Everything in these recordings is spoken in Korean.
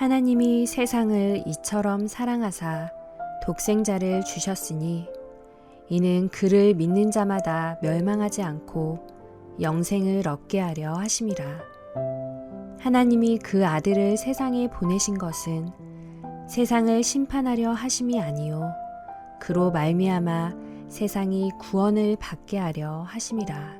하나님이 세상을 이처럼 사랑하사 독생자를 주셨으니 이는 그를 믿는 자마다 멸망하지 않고 영생을 얻게 하려 하심이라. 하나님이 그 아들을 세상에 보내신 것은 세상을 심판하려 하심이 아니요 그로 말미암아 세상이 구원을 받게 하려 하심이라.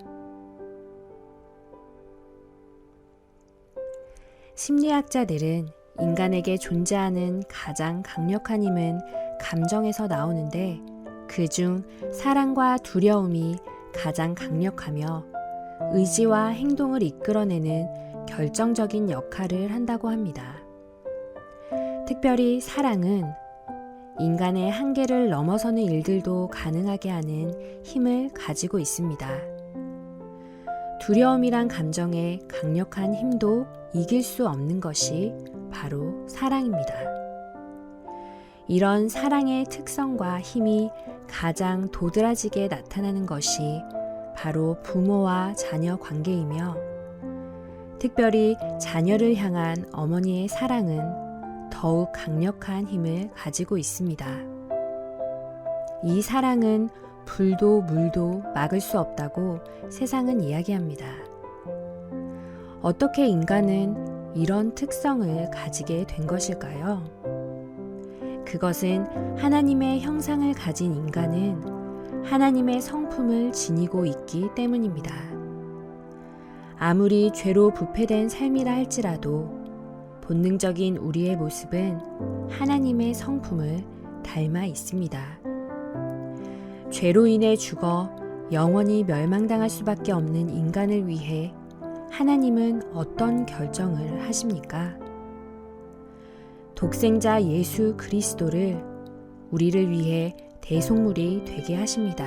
심리학자들은 인간에게 존재하는 가장 강력한 힘은 감정에서 나오는데 그중 사랑과 두려움이 가장 강력하며 의지와 행동을 이끌어내는 결정적인 역할을 한다고 합니다. 특별히 사랑은 인간의 한계를 넘어서는 일들도 가능하게 하는 힘을 가지고 있습니다. 두려움이란 감정의 강력한 힘도 이길 수 없는 것이 바로 사랑입니다. 이런 사랑의 특성과 힘이 가장 도드라지게 나타나는 것이 바로 부모와 자녀 관계이며 특별히 자녀를 향한 어머니의 사랑은 더욱 강력한 힘을 가지고 있습니다. 이 사랑은 불도 물도 막을 수 없다고 세상은 이야기합니다. 어떻게 인간은 이런 특성을 가지게 된 것일까요? 그것은 하나님의 형상을 가진 인간은 하나님의 성품을 지니고 있기 때문입니다. 아무리 죄로 부패된 삶이라 할지라도 본능적인 우리의 모습은 하나님의 성품을 닮아 있습니다. 죄로 인해 죽어 영원히 멸망당할 수밖에 없는 인간을 위해 하나님은 어떤 결정을 하십니까? 독생자 예수 그리스도를 우리를 위해 대속물이 되게 하십니다.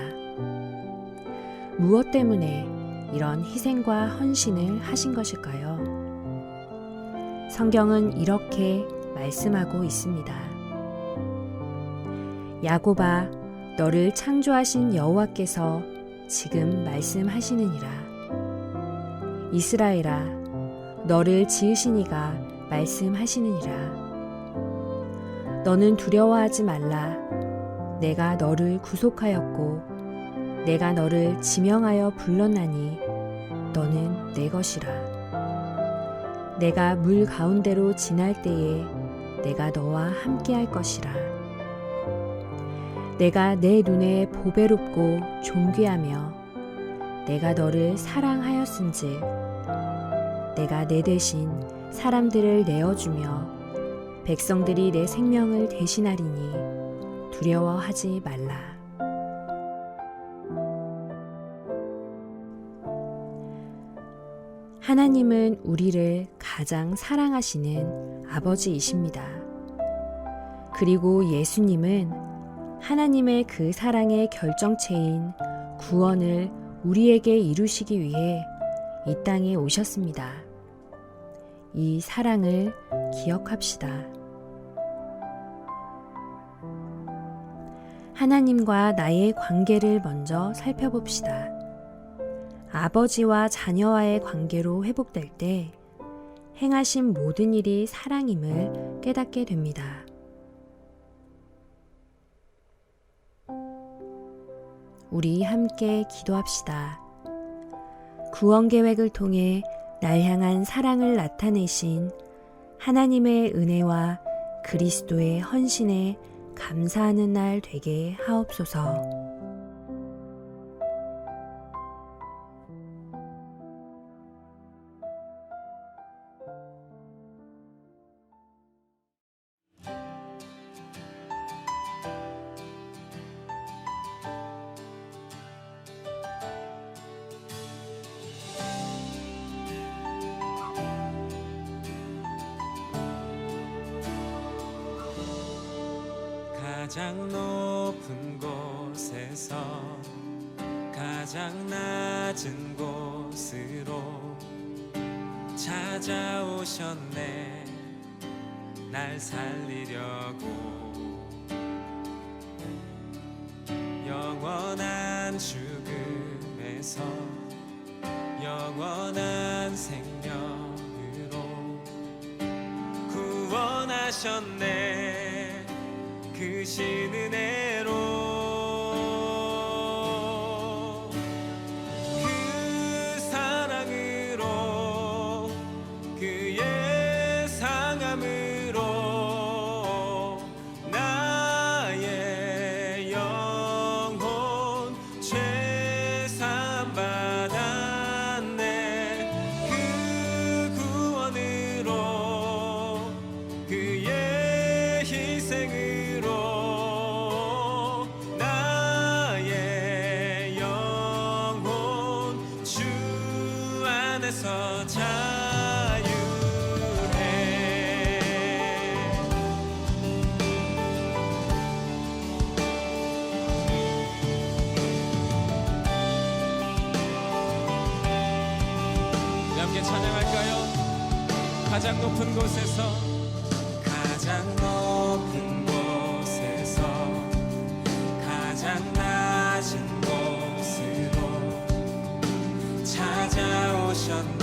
무엇 때문에 이런 희생과 헌신을 하신 것일까요? 성경은 이렇게 말씀하고 있습니다. 야고바 너를 창조하신 여호와께서 지금 말씀하시느니라 이스라엘아 너를 지으신 이가 말씀하시느니라. 너는 두려워하지 말라. 내가 너를 구속하였고 내가 너를 지명하여 불렀나니 너는 내 것이라. 내가 물 가운데로 지날 때에 내가 너와 함께 할 것이라. 내가 내 눈에 보배롭고 존귀하며 내가 너를 사랑하였은즉 내가 내 대신 사람들을 내어주며 백성들이 내 생명을 대신하리니 두려워하지 말라. 하나님은 우리를 가장 사랑하시는 아버지이십니다. 그리고 예수님은 하나님의 그 사랑의 결정체인 구원을 우리에게 이루시기 위해 이 땅에 오셨습니다. 이 사랑을 기억합시다. 하나님과 나의 관계를 먼저 살펴봅시다. 아버지와 자녀와의 관계로 회복될 때 행하신 모든 일이 사랑임을 깨닫게 됩니다. 우리 함께 기도합시다. 구원 계획을 통해 날 향한 사랑을 나타내신 하나님의 은혜와 그리스도의 헌신에 감사하는 날 되게 하옵소서. 가장 높은 곳에서 가장 낮은 곳으로 찾아오셨네. 날 살리려고. 영원한 죽음에서 영원한 생명으로 구원 구원하셨네 그 신은혜 가장 높은 곳에서 가장 높은 곳에서 가장 낮은 곳으로 찾아오셨네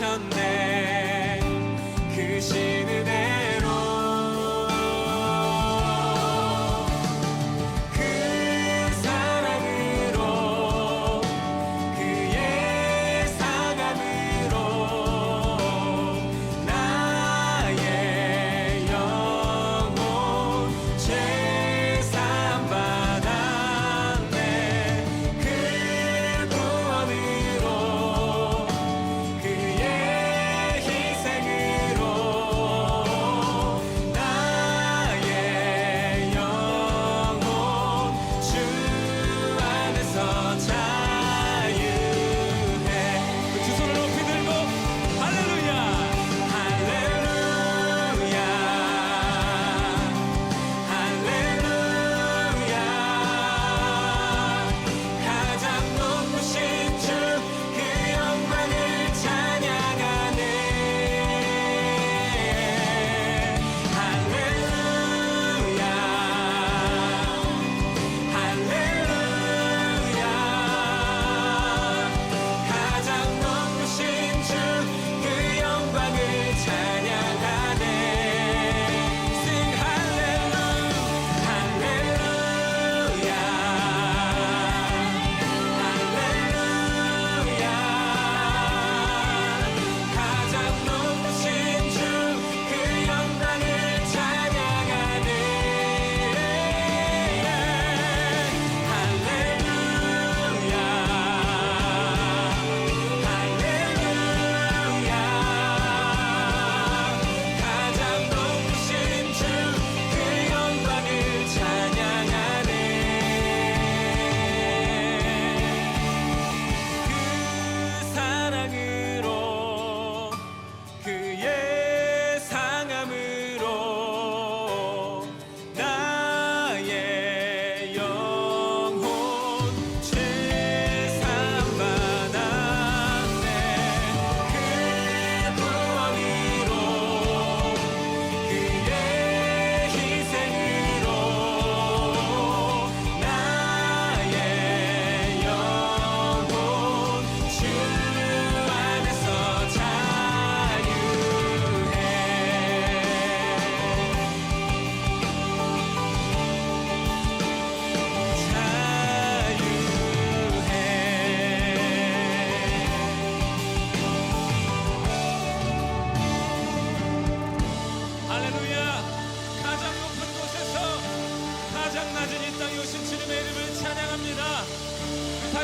주셨네. 그시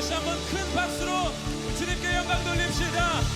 다시 한번 큰 박수로 주님께 영광 돌립시다.